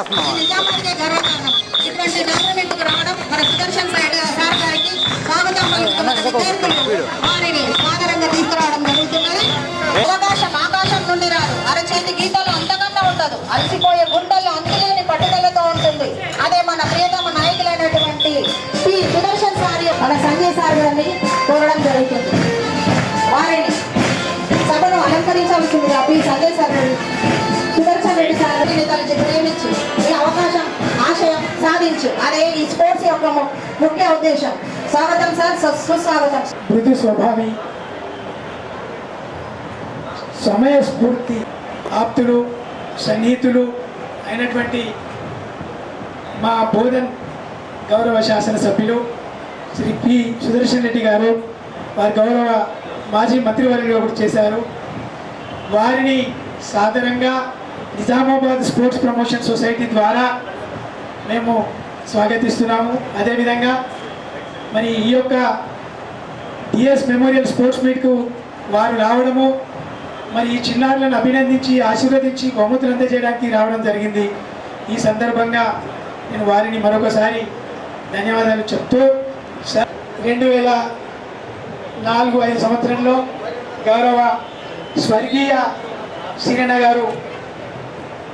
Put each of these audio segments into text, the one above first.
మనకెంతో నిజామాబాద్కే గర్వకారణం ఇటువంటి గవర్నమెంట్కు రావడం మన సుదర్శన్ సైడ్ సార్ గారికి స్వాగతం పలుకుతున్న విద్యార్థులు వారిని సాదరంగా తీసుకురావడం జరుగుతున్నది. అవకాశం ఆకాశం నుండి రాదు. అరచేతి గీతలు అంతకన్నా ఉండదు. అలసిపోయే గుండెల్లో ఆశయం అదే ఈ స్పోర్ట్స్ యొక్క ముఖ్య ఉద్దేశం. స్వాగతం సార్ సుస్వాగతం. మృదు స్వభావి సమయ స్ఫూర్తి ఆప్తులు సన్నిహితులు అయినటువంటి మా బోధన్ గౌరవ శాసనసభ్యులు శ్రీ పి. సుదర్శన్ రెడ్డి గారు వారి గౌరవ మాజీ మంత్రివర్యులుగా కూడా చేశారు. వారిని సాధారణంగా నిజామాబాద్ స్పోర్ట్స్ ప్రమోషన్ సొసైటీ ద్వారా మేము స్వాగతిస్తున్నాము. అదేవిధంగా మరి ఈ యొక్క డిఎస్ మెమోరియల్ స్పోర్ట్స్ మీట్కు వారు రావడము మరి ఈ చిన్నారులను అభినందించి ఆశీర్వదించి బహుమతులు అందజేయడానికి రావడం జరిగింది. ఈ సందర్భంగా నేను వారిని మరొకసారి ధన్యవాదాలు చెప్తూ స- రెండు వేల నాలుగు ఐదు సంవత్సరంలో గౌరవ స్వర్గీయ సిరణ గారు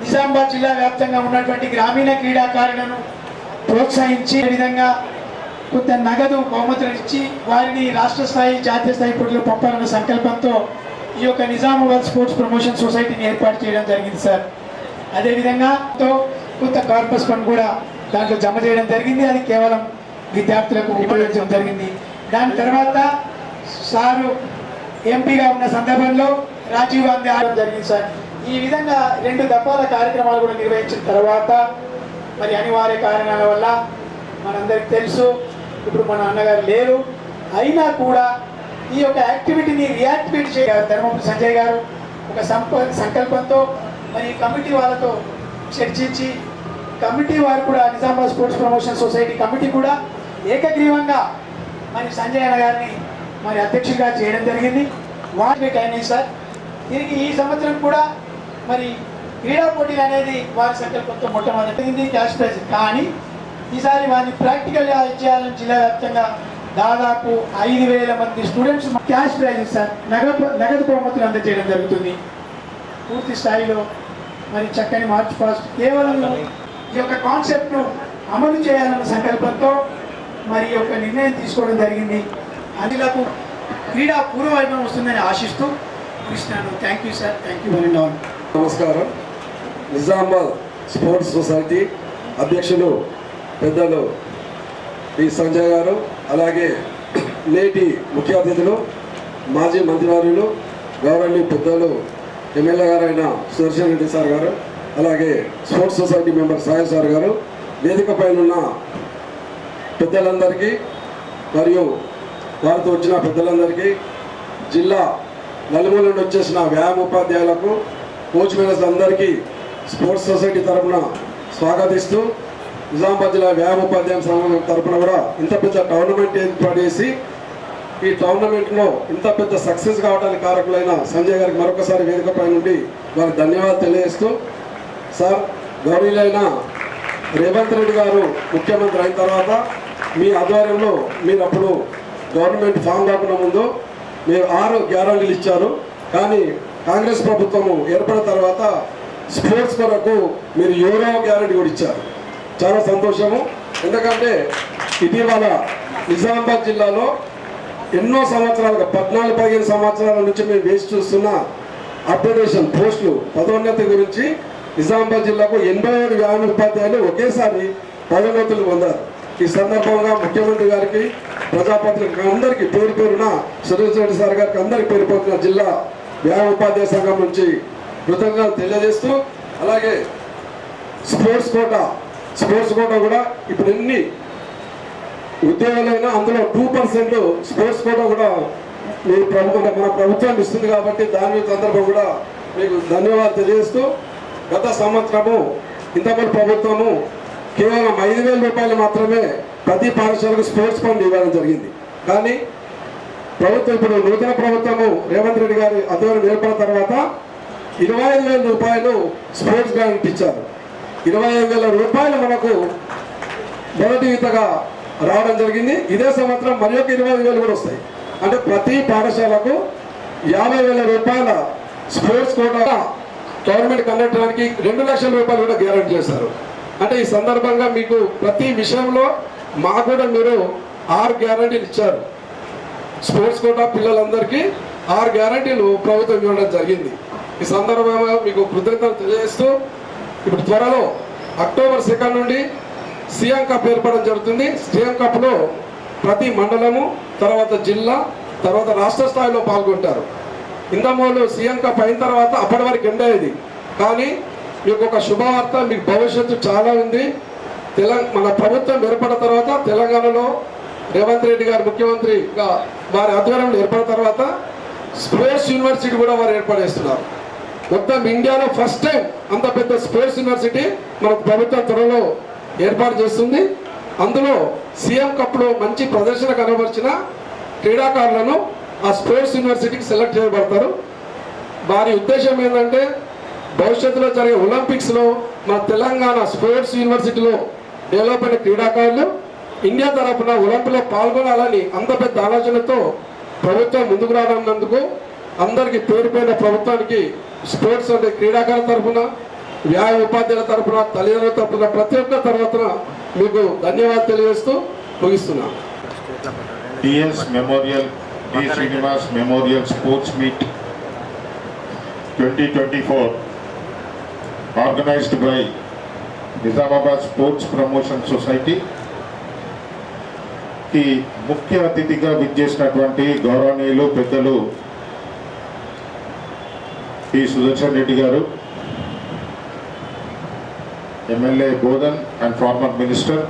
నిజామాబాద్ జిల్లా వ్యాప్తంగా ఉన్నటువంటి గ్రామీణ క్రీడాకారులను ప్రోత్సహించి విధంగా కొంత నగదు బహుమతులు ఇచ్చి వారిని రాష్ట్ర స్థాయి జాతీయ స్థాయి పోటీలు పంపాలన్న సంకల్పంతో ఈ యొక్క నిజామాబాద్ స్పోర్ట్స్ ప్రమోషన్ సొసైటీని ఏర్పాటు చేయడం జరిగింది సార్. అదేవిధంగా కొత్త కొంత కార్పస్ ఫండ్ కూడా దాంట్లో జమ చేయడం జరిగింది. అది కేవలం విద్యార్థులకు ఉపయోగించడం జరిగింది. దాని తర్వాత సారు ఎంపీగా ఉన్న సందర్భంలో రాజీవ్ గాంధీ ఆడడం జరిగింది సార్. ఈ విధంగా రెండు దఫాల కార్యక్రమాలు కూడా నిర్వహించిన తర్వాత మరి అనివార్య కారణాల వల్ల మనందరికి తెలుసు ఇప్పుడు మన అన్నగారు లేరు. అయినా కూడా ఈ యొక్క యాక్టివిటీని రియాక్టివేట్ చేయగలరు ధర్మపురి సంజయ్ గారు ఒక సంప సంకల్పంతో మరి కమిటీ వాళ్ళతో చర్చించి కమిటీ వారు కూడా Nizamabad sports promotion society committee కూడా ఏకగ్రీవంగా మరి సంజయ్ అన్న గారిని మరి అధ్యక్షుడిగా చేయడం జరిగింది. వాటి అయినాయి సార్. దీనికి ఈ సంవత్సరం కూడా మరి క్రీడా పోటీలు అనేది వారి సంకల్పంతో మొట్టమొదటి క్యాష్ ప్రైజ్. కానీ ఈసారి వారిని ప్రాక్టికల్గా చేయాలని జిల్లా వ్యాప్తంగా దాదాపు ఐదు వేల మంది స్టూడెంట్స్ క్యాష్ ప్రైజ్ సార్ నగదు నగదు బహుమతులు అందజేయడం జరుగుతుంది. పూర్తి స్థాయిలో మరి చక్కని మార్చ్ ఫాస్ట్ కేవలం ఈ యొక్క కాన్సెప్ట్ను అమలు చేయాలన్న సంకల్పంతో మరి యొక్క నిర్ణయం తీసుకోవడం జరిగింది. అందులకు క్రీడా పూర్వవైభవం వస్తుందని ఆశిస్తూ కృష్ణాను thank you sir thank you one and all నమస్కారం. నిజామాబాద్ స్పోర్ట్స్ సొసైటీ అధ్యక్షులు పెద్దలు పి సంజయ్ గారు అలాగే నేటి ముఖ్య అతిథులు మాజీ మంత్రివర్యులు గౌరవనీయ పెద్దలు ఎమ్మెల్యే గారైన సుదర్శన్ రెడ్డి సార్ గారు అలాగే sports society member Sai sir గారు వేదిక పైన ఉన్న పెద్దలందరికీ మరియు వారితో వచ్చిన పెద్దలందరికీ జిల్లా నలుమూల నుండి వచ్చేసిన వ్యాయామ ఉపాధ్యాయులకు కోచ్ మేనర్స్ అందరికీ స్పోర్ట్స్ సొసైటీ తరఫున స్వాగతిస్తూ నిజామాబాద్ జిల్లా వ్యాయామ ఉపాధ్యాయ సంఘం తరఫున కూడా ఇంత పెద్ద టోర్నమెంట్ ఏర్పాటు చేసి ఈ టోర్నమెంట్లో ఇంత పెద్ద సక్సెస్ కావడానికి కారకులైన సంజయ్ గారికి మరొకసారి వేదికపై నుండి వారికి ధన్యవాదాలు తెలియజేస్తూ సార్ గౌరీలైన రేవంత్ రెడ్డి గారు ముఖ్యమంత్రి అయిన తర్వాత మీ ఆధ్వర్యంలో మీరు అప్పుడు గవర్నమెంట్ ఫామ్ కాకుండా ముందు మీరు ఆరు గ్యారంటీలు ఇచ్చారు. కానీ కాంగ్రెస్ ప్రభుత్వము ఏర్పడిన తర్వాత స్పోర్ట్స్ కొరకు మీరు యూరో గ్యారెంటీ కూడా ఇచ్చారు. చాలా సంతోషము. ఎందుకంటే ఇటీవల నిజామాబాద్ జిల్లాలో ఎన్నో సంవత్సరాలుగా పద్నాలుగు పదిహేను సంవత్సరాల నుంచి మేము వేసి చూస్తున్న అప్డేషన్ పోస్టులు పదోన్నతి గురించి నిజామాబాద్ జిల్లాకు ఎనభై ఏడు వ్యాయామ ఉపాధ్యాయులు ఒకేసారి పదోన్నతులు పొందారు. ఈ సందర్భంగా ముఖ్యమంత్రి గారికి ప్రజాపత్రిక అందరికీ పేరు పేరున సురేష్ రెడ్డి సార్ గారికి అందరికీ పేరు జిల్లా వ్యాయామ ఉపాధ్యాయ సంఘం నుంచి కృతజ్ఞతలు తెలియజేస్తూ అలాగే స్పోర్ట్స్ కోట స్పోర్ట్స్ కోట కూడా ఇప్పుడు ఎన్ని ఉద్యోగాలైనా అందులో టూ పర్సెంట్ స్పోర్ట్స్ కోట కూడా మీ ప్రభుత్వం మన ప్రభుత్వం ఇస్తుంది కాబట్టి దాని సందర్భం కూడా మీకు ధన్యవాదాలు తెలియజేస్తూ గత సంవత్సరము ఇంతకుముందు ప్రభుత్వము కేవలం ఐదు వేల రూపాయలు మాత్రమే ప్రతి పాఠశాలకు స్పోర్ట్స్ ఫండ్ ఇవ్వడం జరిగింది. కానీ ప్రభుత్వం ఇప్పుడు నూతన ప్రభుత్వము రేవంత్ రెడ్డి గారి ఆధ్వర్యం ఏర్పడిన తర్వాత ఇరవై ఐదు వేల రూపాయలు స్పోర్ట్స్ గ్రాంట్ ఇచ్చారు. ఇరవై ఐదు వేల రూపాయలు మనకు మొదటి ఈతగా రావడం జరిగింది. ఇదే సంవత్సరం మరి ఒక ఇరవై ఐదు వేలు కూడా వస్తాయి. అంటే ప్రతి పాఠశాలకు యాభై వేల రూపాయల స్పోర్ట్స్ కోటా గవర్నమెంట్ కండక్టడానికి రెండు లక్షల రూపాయలు కూడా గ్యారెంటీ చేశారు. అంటే ఈ సందర్భంగా మీకు ప్రతి విషయంలో మాకు కూడా మీరు ఆరు గ్యారంటీలు ఇచ్చారు. స్పోర్ట్స్ కోటా పిల్లలందరికీ ఆరు గ్యారంటీలు ప్రభుత్వం ఇవ్వడం జరిగింది. ఈ సందర్భంగా మీకు కృతజ్ఞతలు తెలియజేస్తూ ఇప్పుడు త్వరలో అక్టోబర్ సెకండ్ నుండి సీఎం కప్ ఏర్పడడం జరుగుతుంది. సీఎం కప్లో ప్రతి మండలము తర్వాత జిల్లా తర్వాత రాష్ట్ర స్థాయిలో పాల్గొంటారు. ఇందమూలు సీఎం కప్ అయిన తర్వాత అప్పటి వరకు ఎండ్ అయ్యేది. కానీ మీకు ఒక శుభవార్త మీకు భవిష్యత్తు చాలా ఉంది. తెలంగాణ మన ప్రభుత్వం ఏర్పడిన తర్వాత తెలంగాణలో రేవంత్ రెడ్డి గారు ముఖ్యమంత్రిగా వారి ఆధ్వర్యంలో ఏర్పడిన తర్వాత స్పోర్ట్స్ యూనివర్సిటీ కూడా వారు ఏర్పడేస్తున్నారు మొత్తం ఇండియాలో ఫస్ట్ టైం అంత పెద్ద స్పోర్ట్స్ యూనివర్సిటీ మనకు ప్రభుత్వ త్వరలో ఏర్పాటు చేస్తుంది. అందులో సీఎం కప్లో మంచి ప్రదర్శన కనబరిచిన క్రీడాకారులను ఆ స్పోర్ట్స్ యూనివర్సిటీకి సెలెక్ట్ చేయబడతారు. వారి ఉద్దేశం ఏంటంటే భవిష్యత్తులో జరిగే ఒలింపిక్స్లో మన తెలంగాణ స్పోర్ట్స్ యూనివర్సిటీలో డెవలప్ అయిన క్రీడాకారులు ఇండియా తరఫున ఒలింపిక్లో పాల్గొనాలని అంత పెద్ద ఆలోచనతో ప్రభుత్వం ముందుకు రానున్నందుకు అందరికీ పేరుపైన ప్రభుత్వానికి స్పోర్ట్స్ అంటే క్రీడాకారుల తరఫున వ్యాయ ఉపాధ్యాయుల తరఫున తల్లిదండ్రుల తరఫున ప్రతి ఒక్క తరఫున మీకు ధన్యవాదాలు తెలియజేస్తూ ముగిస్తున్నాను DS Memorial, D. Srinivas Memorial Sports Meet 2024 organized by Nizamabad sports promotion society కి ముఖ్య అతిథిగా విచ్చేసినటువంటి గౌరవనీయులు పెద్దలు పి. సుదర్శన్ రెడ్డి గారు MLA Bodhan and former minister.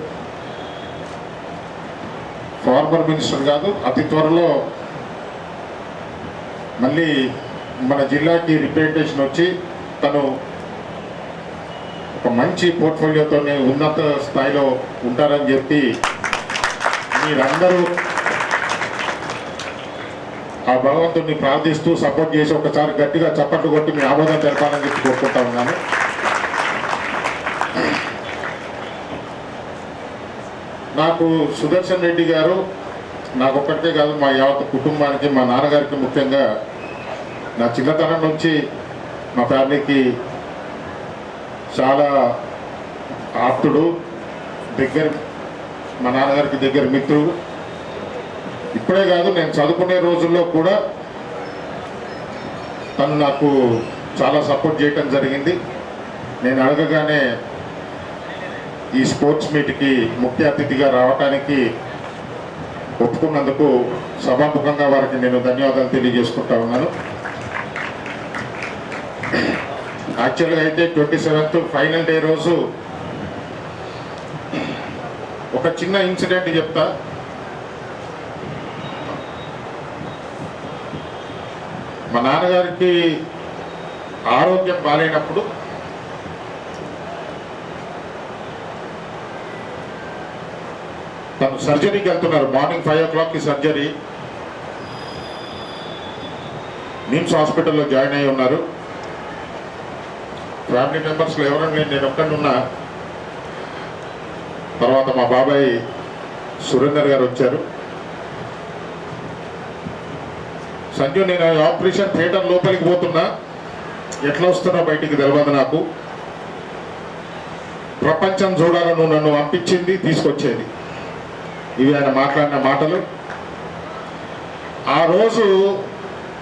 Former minister కాదు అతి త్వరలో మళ్ళీ మన జిల్లాకి రిప్రజెంటేషన్ వచ్చి తను ఒక మంచి పోర్ట్ఫోలియోతోనే ఉన్నత స్థాయిలో ఉంటారని చెప్పి మీరందరూ ఆ భగవంతుడిని ప్రార్థిస్తూ సపోర్ట్ చేసి ఒకసారి గట్టిగా చప్పట్లు కొట్టి మీ ఆమోదం తెలపాలని చెప్పి కోరుకుంటా ఉన్నాను. నాకు సుదర్శన్ రెడ్డి గారు నాకు ఒక్కటే కాదు మా యావత్ కుటుంబానికి మా నాన్నగారికి ముఖ్యంగా నా చిన్నతనం నుంచి మా ఫ్యామిలీకి చాలా ఆప్తుడు దగ్గర మా నాన్నగారికి దగ్గర మిత్రుడు. ఇప్పుడే కాదు నేను చదువుకునే రోజుల్లో కూడా తను నాకు చాలా సపోర్ట్ చేయటం జరిగింది. నేను అడగగానే ఈ స్పోర్ట్స్ మీట్కి ముఖ్య అతిథిగా రావడానికి ఒప్పుకున్నందుకు సభాముఖంగా వారికి నేను ధన్యవాదాలు తెలియజేసుకుంటా ఉన్నాను. యాక్చువల్గా అయితే ట్వంటీ సెవెంత్ ఫైనల్ డే రోజు ఒక చిన్న ఇన్సిడెంట్ చెప్తా. మా నాన్నగారికి ఆరోగ్యం బాగాలేనప్పుడు తను సర్జరీకి వెళ్తున్నారు. మార్నింగ్ ఫైవ్ ఓ క్లాక్కి సర్జరీ. నిమ్స్ హాస్పిటల్లో జాయిన్ అయి ఉన్నారు. ఫ్యామిలీ మెంబర్స్లో ఎవరైనా నేను నేను తర్వాత మా బాబాయ్ సురేందర్ గారు వచ్చారు. సంజు నేను ఆపరేషన్ థియేటర్ లోపలికి పోతున్నా. ఎట్లా వస్తున్నా బయటికి తెలియదు నాకు. ప్రపంచం చూడాలను నువ్వు నన్ను పంపించింది తీసుకొచ్చేది. ఇవి ఆయన మాట్లాడిన మాటలు. ఆ రోజు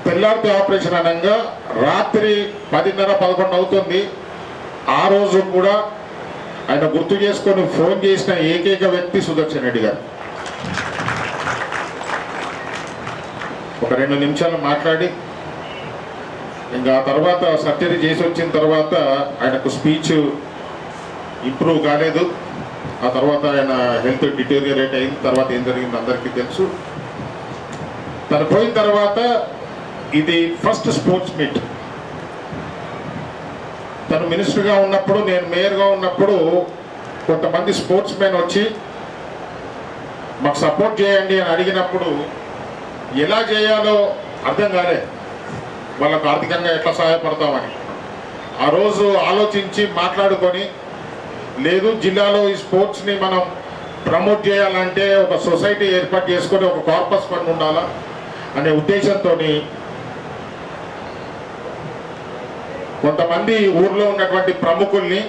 తెల్లారితే ఆపరేషన్ అనగా రాత్రి పదిన్నర పదకొండు అవుతుంది. ఆ రోజు కూడా ఆయన గుర్తు చేసుకొని ఫోన్ చేసిన ఏకైక వ్యక్తి సుదర్శన్ రెడ్డి గారు. ఒక రెండు నిమిషాలు మాట్లాడి ఇంకా ఆ తర్వాత సర్జరీ చేసి వచ్చిన తర్వాత ఆయనకు స్పీచ్ ఇంప్రూవ్ కాలేదు. ఆ తర్వాత ఆయన హెల్త్ డిటోరియరేట్ అయిన తర్వాత ఏం జరిగింది అందరికీ తెలుసు. తను పోయిన తర్వాత ఇది ఫస్ట్ స్పోర్ట్స్ మీట్. తను మినిస్టర్గా ఉన్నప్పుడు నేను మేయర్గా ఉన్నప్పుడు కొంతమంది స్పోర్ట్స్ మెన్ వచ్చి మాకు సపోర్ట్ చేయండి అని అడిగినప్పుడు ఎలా చేయాలో అర్థం కాలే. వాళ్ళకు ఆర్థికంగా ఎట్లా సహాయపడతామని. ఆ రోజు ఆలోచించి మాట్లాడుకొని లేదు జిల్లాలో ఈ స్పోర్ట్స్ని మనం ప్రమోట్ చేయాలంటే ఒక సొసైటీ ఏర్పాటు చేసుకొని ఒక కార్పస్ ఫండ్ ఉండాలా? అనే ఉద్దేశంతో కొంతమంది ఊర్లో ఉన్నటువంటి ప్రముఖుల్ని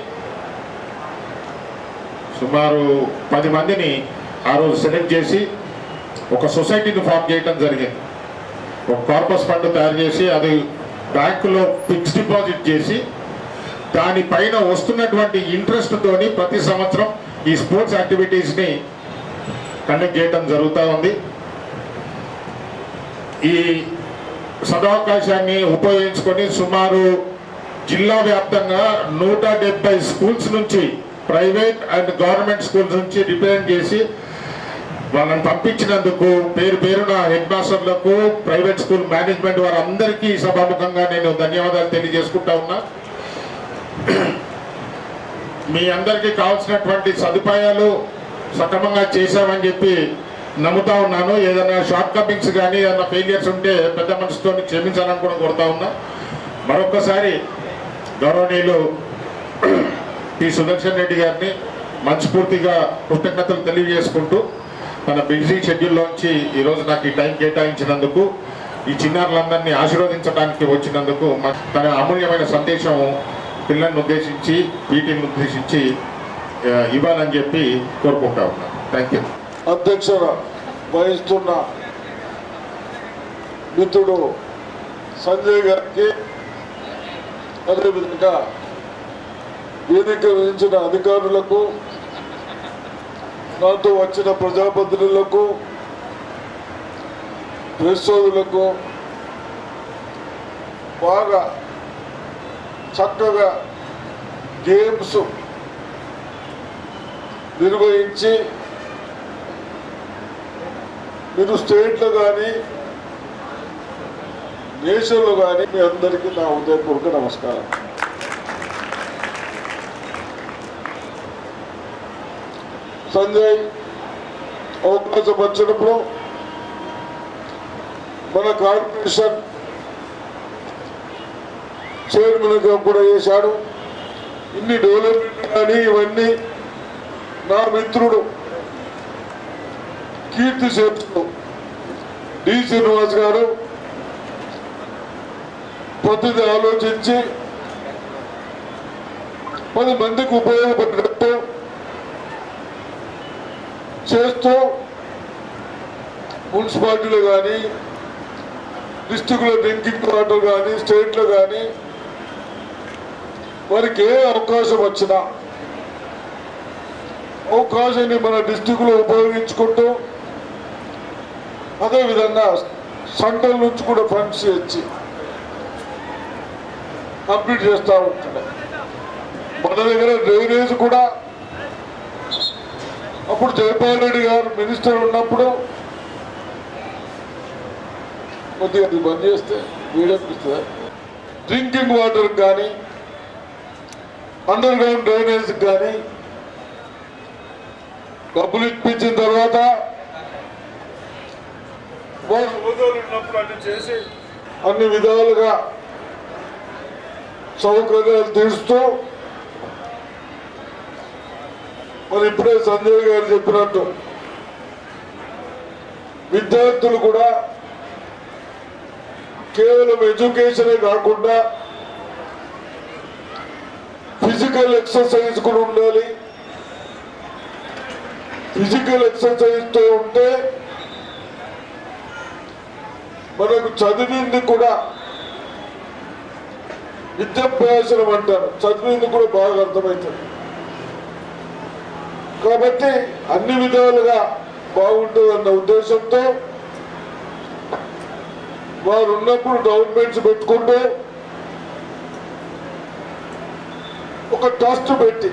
సుమారు పది మందిని ఆ రోజు సెలెక్ట్ చేసి ఒక సొసైటీని ఫామ్ చేయడం జరిగింది. ఒక కార్పస్ ఫండ్ తయారు చేసి అది బ్యాంకులో ఫిక్స్డ్ డిపాజిట్ చేసి దానిపైన వస్తున్నటువంటి ఇంట్రెస్ట్తోని ప్రతి సంవత్సరం ఈ స్పోర్ట్స్ యాక్టివిటీస్ని కండక్ట్ చేయడం జరుగుతూ ఉంది. ఈ సదవకాశాన్ని ఉపయోగించుకొని సుమారు జిల్లా వ్యాప్తంగా నూట డెబ్బై స్కూల్స్ నుంచి ప్రైవేట్ అండ్ గవర్నమెంట్ స్కూల్స్ నుంచి రిప్రజెంట్ చేసి వాళ్ళని పంపించినందుకు పేరు పేరున హెడ్ మాస్టర్లకు ప్రైవేట్ స్కూల్ మేనేజ్మెంట్ వారందరికీ సభాముఖంగా నేను ధన్యవాదాలు తెలియజేసుకుంటా ఉన్నా. మీ అందరికీ కావాల్సినటువంటి సదుపాయాలు సక్రమంగా చేశామని చెప్పి నమ్ముతా ఉన్నాను. ఏదైనా షార్ట్ కమింగ్స్ కానీ ఏదైనా ఫెయిలియర్స్ ఉంటే పెద్ద మనసుతో క్షమించాలని కూడా కోరుతా ఉన్నా. మరొకసారి గౌరవనీయులు పి సుదర్శన్ రెడ్డి గారిని మనస్ఫూర్తిగా కృతజ్ఞతలు తెలియజేసుకుంటూ తన బిజీ షెడ్యూల్లోంచి ఈరోజు నాకు ఈ టైం కేటాయించినందుకు ఈ చిన్నారులందరినీ ఆశీర్వదించడానికి వచ్చినందుకు మ- తన అమూల్యమైన సందేశం పిల్లల్ని ఉద్దేశించి పీటీని ఉద్దేశించి ఇవ్వాలని చెప్పి కోరుకుంటా ఉన్నాను థ్యాంక్ యూ అధ్యక్షుడు వహిస్తున్న మిత్రుడు సంజయ్ గారికి అదేవిధంగా వేదిక వహించిన అధికారులకు నాతో వచ్చిన ప్రజాప్రతినిధులకు ప్రెస్ బాగా చక్కగా గేమ్స్ నిర్వహించి మీరు స్టేట్లో కానీ దేశంలో కానీ మీ అందరికీ నా ఉదయపూర్వక నమస్కారం. సంజయ్ అవకాశం వచ్చినప్పుడు మన కార్పొరేషన్ చైర్మన్గా కూడా చేశాడు. ఇన్ని డెవలప్మెంట్ కానీ ఇవన్నీ నా మిత్రుడు కీర్తి చేతులు డి. శ్రీనివాస్ గారు ప్రతిదీ ఆలోచించి పది మందికి ఉపయోగపడినట్టు చేస్తూ మున్సిపాలిటీలో కానీ డిస్టిక్లో డ్రింకింగ్ వాటర్ కానీ స్టేట్లో కానీ వారికి ఏ అవకాశం వచ్చినా అవకాశాన్ని మన డిస్టిక్లో ఉపయోగించుకుంటూ అదేవిధంగా సంఘం నుంచి కూడా ఫండ్స్ ఇచ్చి కంప్లీట్ చేస్తూ ఉంటున్నాయి మన దగ్గర డ్రైనేజ్ కూడా అప్పుడు జయపాల్ రెడ్డి గారు మినిస్టర్ ఉన్నప్పుడు కొద్దిగా అది బంద్ చేస్తే వీడనిపిస్తుంది? డ్రింకింగ్ వాటర్ కానీ అండర్ గ్రౌండ్ డ్రైనేజ్ కానీ డబ్బులు ఇప్పించిన తర్వాత ఉన్నప్పుడు అన్ని చేసి అన్ని విధాలుగా సౌకర్యాలు తీరుస్తూ మరి ఇప్పుడే సంజయ్ గారు చెప్పినట్టు విద్యార్థులు కూడా కేవలం ఎడ్యుకేషనే కాకుండా ఫిజికల్ ఎక్సర్సైజ్ కూడా ఉండాలి. ఫిజికల్ ఎక్సర్సైజ్తో ఉంటే మనకు చదివింది కూడా విద్యాభ్యాసనం అంటారు. చదివింది కూడా బాగా అర్థమవుతుంది. కాబట్టి అన్ని విధాలుగా బాగుంటుందన్న ఉద్దేశంతో వారు ఉన్నప్పుడు గవర్నమెంట్స్ పెట్టుకుంటూ ఒక ట్రస్ట్ పెట్టి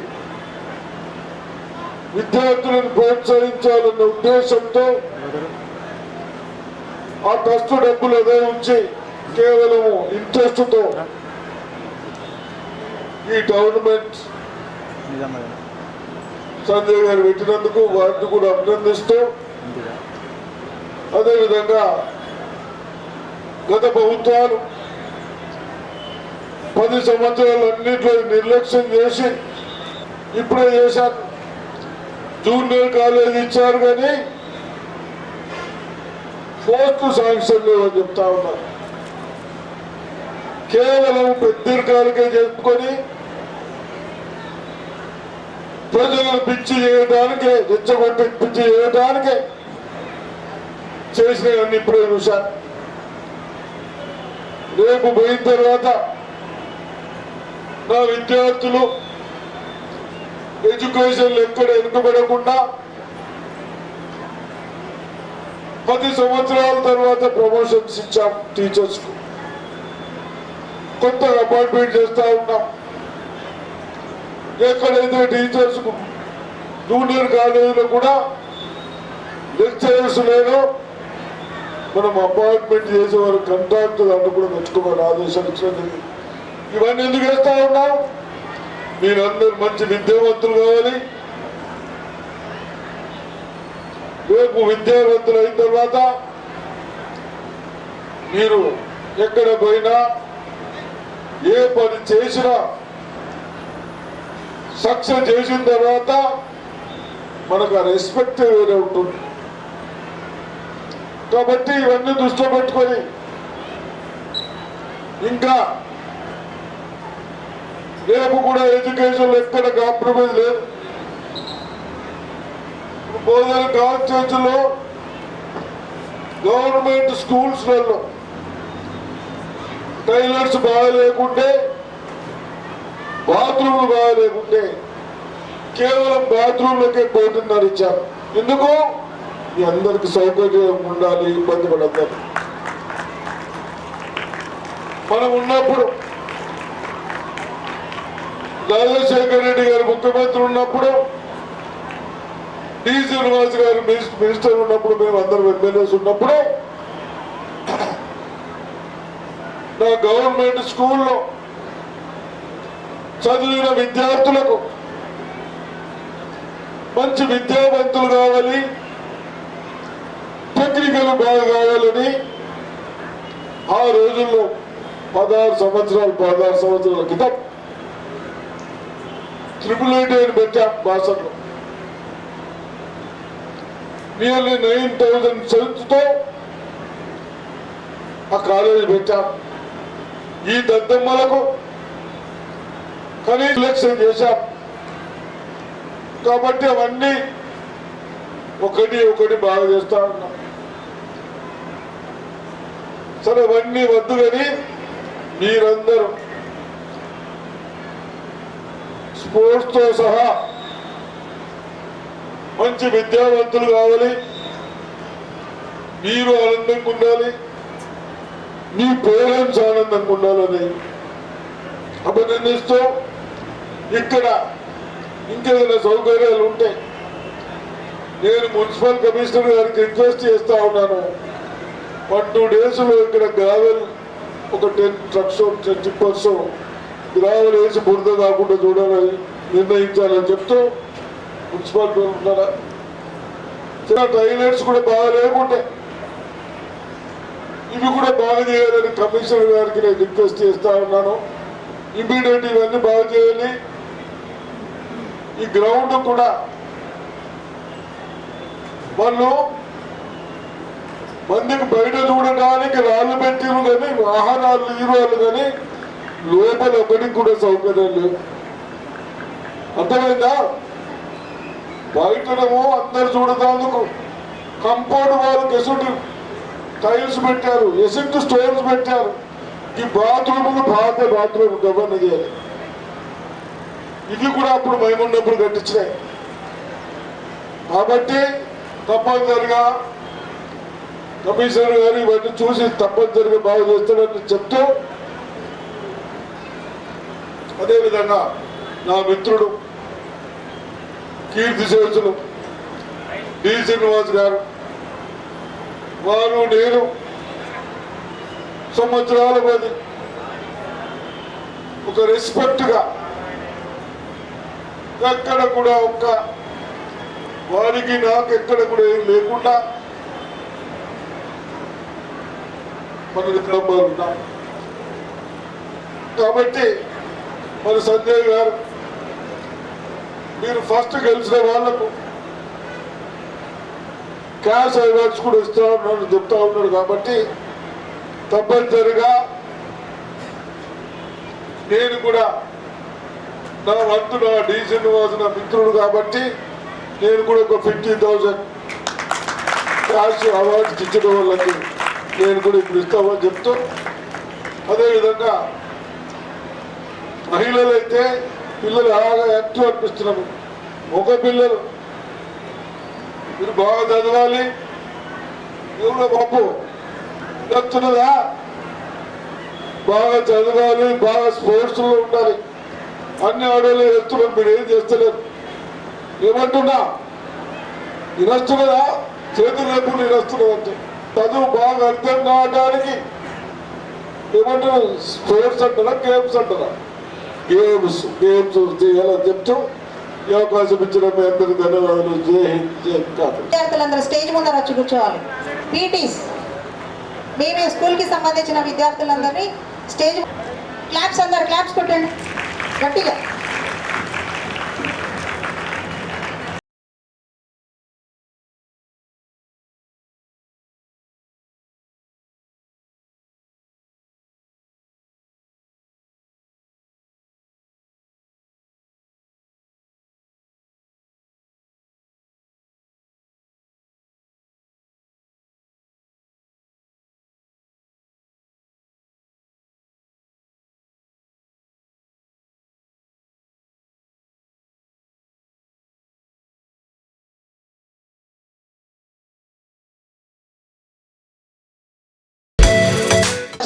విద్యార్థులను ప్రోత్సహించాలన్న ఉద్దేశంతో ఆ ట్రస్ట్ డబ్బులు అదే ఉంచి కేవలం ఇంట్రెస్ట్తో ఈ గవర్నమెంట్ సంజయ్ గారు పెట్టినందుకు వారిని కూడా అభినందిస్తూ అదేవిధంగా గత ప్రభుత్వాలు పది సంవత్సరాలు అన్నింటిలో నిర్లక్ష్యం చేసి ఇప్పుడే చేశారు. జూనియర్ కాలేజ్ ఇచ్చారు కానీ పోస్ట్ శాంక్షన్ లేవని చెప్తా ఉన్నారు. కేవలం పెద్దరికాలకే చెప్పుకొని ప్రజలను పిచ్చి చేయడానికి రెచ్చగొట్టి పిచ్చి చేయడానికి చేసినవన్నీ ఇప్పుడే చూశాను రేపు పోయిన తర్వాత నా విద్యార్థులు ఎడ్యుకేషన్ ఎక్కడ వెనుకబడకుండా పది సంవత్సరాల తర్వాత ప్రమోషన్స్ ఇచ్చాం టీచర్స్కు కొత్త అపాయింట్మెంట్ చేస్తా ఉన్నాం. ఎక్కడైతే టీచర్స్ జూనియర్ కాలేజీలో కూడా లెక్చరర్స్ లేదో మనం అపాయింట్మెంట్ చేసే వారు కంట్రాక్ట్ కూడా మెచ్చుకోవాలి ఆదేశాలు ఇచ్చినది ఇవన్నీ ఎందుకు వేస్తా ఉన్నాం మీరందరూ మంచి విద్యావంతులు కావాలి. రేపు విద్యావంతులు అయిన తర్వాత మీరు ఎక్కడ పోయినా ఏ పని చేసినా సక్సెస్ చేసిన తర్వాత మనకు ఆ రెస్పెక్ట్ వేరే ఉంటుంది. కాబట్టి ఇవన్నీ దృష్టిలో పెట్టుకొని ఇంకా రేపు కూడా ఎడ్యుకేషన్ ఎక్కడ కాంప్రమైజ్ లేదు. బోధన కాన్స్టిట్యూన్సీలో గవర్నమెంట్ స్కూల్స్లలో టైలర్స్ బాగా లేకుంటే బాత్రూమ్లు బాగాలేకుంటే కేవలం బాత్రూమ్లకే కోటిన్నర ఇచ్చారు ఎందుకు? మీ అందరికి సౌకర్యం ఉండాలి ఇబ్బంది పడతారు మనం ఉన్నప్పుడు రాజశేఖర రెడ్డి గారు ముఖ్యమంత్రి ఉన్నప్పుడు డి శ్రీనివాస్ గారు మినిస్టర్ ఉన్నప్పుడు మేము అందరం ఎమ్మెల్యేస్ ఉన్నప్పుడు నా గవర్నమెంట్ స్కూల్లో చదివిన విద్యార్థులకు మంచి విద్యావంతులు కావాలి టెక్నికల్ బాగా కావాలని ఆ రోజుల్లో పదహారు సంవత్సరాలు పదహారు సంవత్సరాల క్రితం ట్రిపుల్ ఎయిట్ అని పెట్టాం భాషలో నియర్లీ నైన్ థౌజండ్ సెల్స్తో ఆ కాలేజీ పెట్టాం. ఈ దద్దమ్మలకు కానీ ఎలక్షన్ చేశాం. కాబట్టి అవన్నీ ఒకటి ఒకటి బాగా చేస్తా ఉన్నాం. సరే అవన్నీ వద్దు కానీ మీరందరూ స్పోర్ట్స్తో సహా మంచి విద్యావంతులు కావాలి. మీరు ఆనందంగా ఉండాలి. మీ పేరెంట్స్ ఆనందంగా ఉండాలని అభినందిస్తూ ఇక్కడ ఇంకేదైనా సౌకర్యాలు ఉంటే నేను మున్సిపల్ కమిషనర్ గారికి రిక్వెస్ట్ చేస్తా ఉన్నాను. వన్ టూ డేస్లో ఇక్కడ గ్రావెల్ ఒక ten trucks ten tippers gravel వేసి బురద కాకుండా చూడాలని నిర్ణయించాలని చెప్తూ మున్సిపాలిటీ ఉన్నారా చిన్న టాయిలెట్స్ కూడా బాగా లేకుంటే ఇవి కూడా బాగా చేయాలని కమిషనర్ గారికి నేను రిక్వెస్ట్ చేస్తా ఉన్నాను. ఇమీడియట్ ఇవన్నీ బాగా చేయాలి ఈ గ్రౌండ్ కూడా. వాళ్ళు మందికి బయట చూడడానికి రాళ్ళు పెట్టిరు కానీ వాహనాలు ఈరోలు కానీ లోపల ఒకటికి కూడా సౌకర్యం లేదు. అర్థమైందా? బయటనేమో అందరు చూడటానికి కంపౌండ్ వాళ్ళకి ఎసుటి టైల్స్ పెట్టారు ఎసుటి స్టోన్స్ పెట్టారు. ఈ బాత్రూమ్ బాగా బాత్రూమ్ గవర్న చేయాలి ఇల్లు కూడా అప్పుడు మేమున్నప్పుడు కట్టించినాయి. కాబట్టి తప్పనిసరిగా కమిషనర్ గారు ఇవన్నీ చూసి తప్పనిసరిగా బాగా చేస్తాడని చెప్తూ అదేవిధంగా నా మిత్రుడు కీర్తి శేషులు డి శ్రీనివాస్ గారు వారు నేను సంవత్సరాల పది ఒక రెస్పెక్ట్గా ఎక్కడ కూడా ఒక్క వారికి నాకు ఎక్కడ కూడా ఏం లేకుండా మన ఇక్కడ ఉన్నాం కాబట్టి మన సంజయ్ గారు మీరు ఫస్ట్ గెలిచిన వాళ్ళకు క్యాష్ అవార్డ్స్ కూడా ఇస్తా ఉన్నాడు చెప్తా ఉన్నాడు కాబట్టి తప్పనిసరిగా నేను కూడా నా వంతు నా డీ శ్రీనివాస్ నా మిత్రుడు కాబట్టి నేను కూడా ఒక ఫిఫ్టీ థౌజండ్ క్యాష్ అవార్డ్స్ ఇచ్చిన వాళ్ళకి నేను కూడా ఇప్పుడు ఇస్తామని చెప్తూ అదేవిధంగా మహిళలైతే పిల్లలు బాగా యాక్టివ్ అనిపిస్తున్నాము ఒక పిల్లలు మీరు బాగా చదవాలి ఎవరో బాబు చెప్తున్నదా బాగా చదవాలి బాగా స్పోర్ట్స్లో ఉండాలి. అన్ని ఆడోళ్ళు చేస్తున్నారు మీరు ఏం చేస్తలేరు. ఏమంటున్నా? వినొస్తున్నదా చేతులు రేపు వినొస్తున్నది చదువు బాగా అర్థం కావడానికి ఏమంటారు స్పోర్ట్స్ అంటారా గేమ్స్ అంటారా గేమ్స్ గేమ్స్ చేయాలని చెప్తూ ఈ అవకాశం ఇచ్చిన మీ అందరికి ధన్యవాదాలు. జై హింద్ జై విద్యార్థులందరూ స్టేజ్ ముందర వచ్చి కూర్చోవాలి. పీటీస్ మేము స్కూల్కి సంబంధించిన విద్యార్థులందరినీ స్టేజ్ క్లాప్స్ అందరు క్లాప్స్ కొట్టండి. గట్టిగా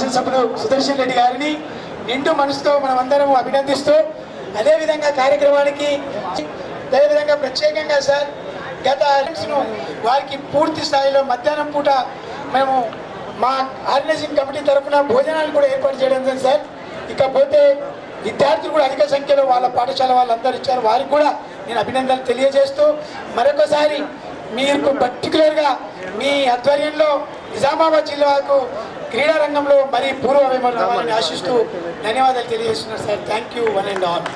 శాసనసభ్యులు సుదర్శన్ రెడ్డి గారిని నిండు మనసుతో మనమందరం అభినందిస్తూ అదేవిధంగా కార్యక్రమానికి అదేవిధంగా ప్రత్యేకంగా సార్ గత ను వారికి పూర్తి స్థాయిలో మధ్యాహ్నం పూట మేము మా ఆర్గనైజింగ్ కమిటీ తరఫున భోజనాలు కూడా ఏర్పాటు చేయడం జరిగింది సార్. ఇకపోతే విద్యార్థులు కూడా అధిక సంఖ్యలో వాళ్ళ పాఠశాల వాళ్ళందరూ ఇచ్చారు. వారికి కూడా నేను అభినందనలు తెలియజేస్తూ మరొకసారి మీకు పర్టికులర్గా మీ ఆధ్వర్యంలో నిజామాబాద్ జిల్లాకు క్రీడా రంగంలో మరీ పూర్వ రావాలని ఆశిస్తూ ధన్యవాదాలు తెలియజేస్తున్నారు sir. Thank you one and all